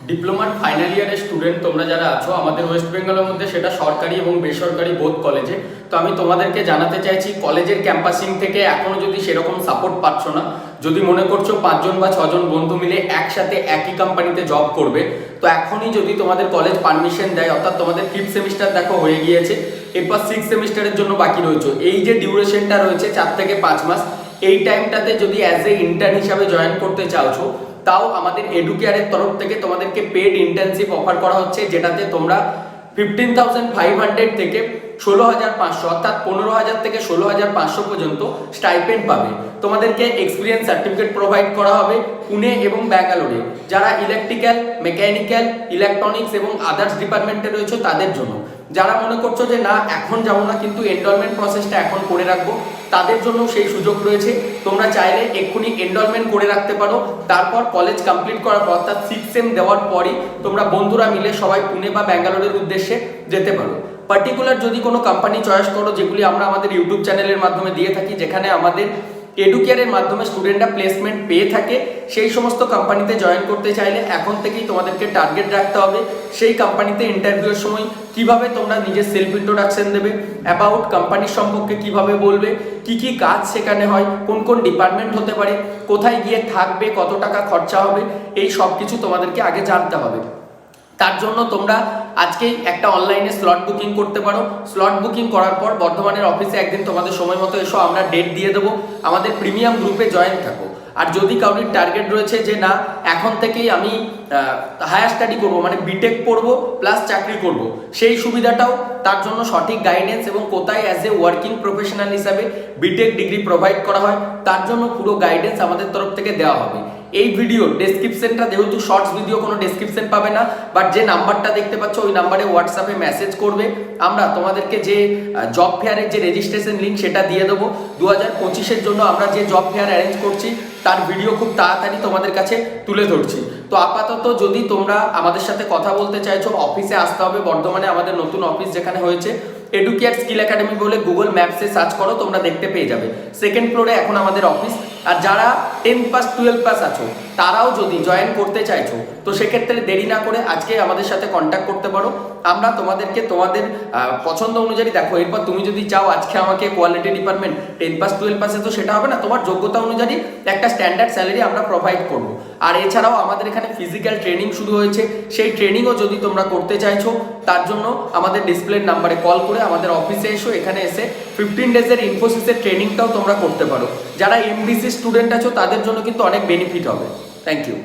ডিপ্লোমার final ইয়ারের student তোমরা যারা আছো, আমাদের ওয়েস্ট বেঙ্গলের মধ্যে সেটা সরকারি এবং বেসরকারি বোধ কলেজে তো আমি তোমাদেরকে জানাতে চাইছি কলেজের ক্যাম্পাসিং থেকে এখনও যদি সেরকম সাপোর্ট পাচ্ছ না, যদি মনে করছ পাঁচজন বা ছজন বন্ধু মিলে একসাথে একই কোম্পানিতে জব করবে, তো এখনই যদি তোমাদের কলেজ পারমিশন দেয়, অর্থাৎ তোমাদের ফিফথ সেমিস্টার দেখো হয়ে গিয়েছে, এরপর সিক্স সেমিস্টারের জন্য বাকি রয়েছে। এই যে ডিউরেশনটা রয়েছে চার থেকে পাঁচ মাস, এই টাইমটাতে যদি অ্যাজ এ ইন্টার্ন হিসাবে জয়েন করতে চাওছো তাও আমাদের এডুকেয়ারের তরফ থেকে তোমাদেরকে পেড ইন্টার্নশিপ অফার করা হচ্ছে, যেটাতে তোমরা ফিফটিন ফাইভ হান্ড্রেড থেকে ষোলো হাজার পাঁচশো অর্থাৎ পনেরো হাজার থেকে ষোলো হাজার পাঁচশো পর্যন্ত স্টাইপেন্ড পাবে। তোমাদেরকে এক্সপিরিয়েন্স সার্টিফিকেট প্রোভাইড করা হবে পুনে এবং ব্যাঙ্গালোরে। যারা ইলেকট্রিক্যাল মেকানিক্যাল ইলেকট্রনিক্স এবং আদার্স ডিপার্টমেন্টে রয়েছে তাদের জন্য। যারা মনে করছ যে না, এখন যাব না, কিন্তু এনরোলমেন্ট প্রসেসটা এখন করে রাখব, তাদের জন্য সেই সুযোগ রয়েছে। তোমরা চাইলে এক্ষুনি এনরোলমেন্ট করে রাখতে পারো। তারপর কলেজ কমপ্লিট করার পর, অর্থাৎ সিক্স সেম দেওয়ার পরই তোমরা বন্ধুরা মিলে সবাই পুনে বা ব্যাঙ্গালোরের উদ্দেশ্যে যেতে পারো। পার্টিকুলার যদি কোনো কোম্পানি চয়েস করো, যেগুলি আমরা আমাদের ইউটিউব চ্যানেলের মাধ্যমে দিয়ে থাকি, যেখানে আমাদের এডুকেয়ারের মাধ্যমে স্টুডেন্টরা প্লেসমেন্ট পেয়ে থাকে, সেই সমস্ত কোম্পানিতে জয়েন করতে চাইলে এখন থেকেই তোমাদেরকে টার্গেট রাখতে হবে। সেই কোম্পানিতে ইন্টারভিউয়ের সময় কীভাবে তোমরা নিজের সেলফ ইন্ট্রোডাকশন দেবে অ্যাবাউট কোম্পানির সম্পর্কে কীভাবে বলবে, কি কি কাজ সেখানে হয়, কোন কোন ডিপার্টমেন্ট হতে পারে, কোথায় গিয়ে থাকবে, কত টাকা খরচা হবে, এই সব কিছু তোমাদেরকে আগে জানতে হবে। তার জন্য তোমরা আজকেই একটা অনলাইনে স্লট বুকিং করতে পারো। স্লট বুকিং করার পর বর্ধমানের অফিসে একদিন তোমাদের সময় মতো এসো, আমরা ডেট দিয়ে দেবো। আমাদের প্রিমিয়াম গ্রুপে জয়েন থাকো। আর যদি কারোর টার্গেট রয়েছে যে না, এখন থেকেই আমি হায়ার স্টাডি করব মানে বিটেক পড়ব প্লাস চাকরি করব, সেই সুবিধাটাও তার জন্য সঠিক গাইডেন্স এবং কোথায় অ্যাজ এ ওয়ার্কিং প্রফেশনাল হিসাবে বিটেক ডিগ্রি প্রোভাইড করা হয়, তার জন্য পুরো গাইডেন্স আমাদের তরফ থেকে দেওয়া হবে। এই ভিডিও ডেসক্রিপশনটা যেহেতু শর্টস ভিডিও কোনো ডেসক্রিপশন পাবে না বাট যে নাম্বারটা দেখতে পাচ্ছ, ওই নাম্বারে হোয়াটসঅ্যাপে মেসেজ করবে। আমরা তোমাদেরকে যে জব ফেয়ারের যে রেজিস্ট্রেশন লিঙ্ক সেটা দিয়ে দেবো। দু হাজার পঁচিশের জন্য আমরা যে জব ফেয়ার অ্যারেঞ্জ করছি, তার ভিডিও খুব তাড়াতাড়ি তোমাদের কাছে তুলে ধরছি। তো আপাতত যদি তোমরা আমাদের সাথে কথা বলতে চাইছো অফিসে আসতে হবে। বর্ধমানে আমাদের নতুন অফিস যেখানে হয়েছে এডুকেয়ার স্কিল একাডেমি বলে গুগল ম্যাপসে সার্চ করো, তোমরা দেখতে পেয়ে যাবে। সেকেন্ড ফ্লোরে এখন আমাদের অফিস আর যারা টেন পাস টুয়েলভ পাস আছো, তারাও যদি জয়েন করতে চাইছো, তো সেক্ষেত্রে দেরি না করে আজকে আমাদের সাথে কন্ট্যাক্ট করতে পারো। আমরা তোমাদেরকে তোমাদের পছন্দ অনুযায়ী দেখো। এরপর তুমি যদি চাও আজকে আমাকে quality department ten pass twelve পাসে তো সেটা হবে না। তোমার যোগ্যতা অনুযায়ী একটা স্ট্যান্ডার্ড স্যালারি আমরা প্রোভাইড করব। আর এছাড়াও আমাদের এখানে ফিজিক্যাল ট্রেনিং শুরু হয়েছে। সেই ট্রেনিংও যদি তোমরা করতে চাইছো, তার জন্য আমাদের ডিসপ্লের নাম্বারে কল করে আমাদের অফিসে এসো। এখানে এসে ফিফটিন ডেজের ইনফোসিসের ট্রেনিংটাও তোমরা করতে পারো। যারা এমবিসি স্টুডেন্ট আছো তাদের জন্য কিন্তু অনেক বেনিফিট হবে। Thank you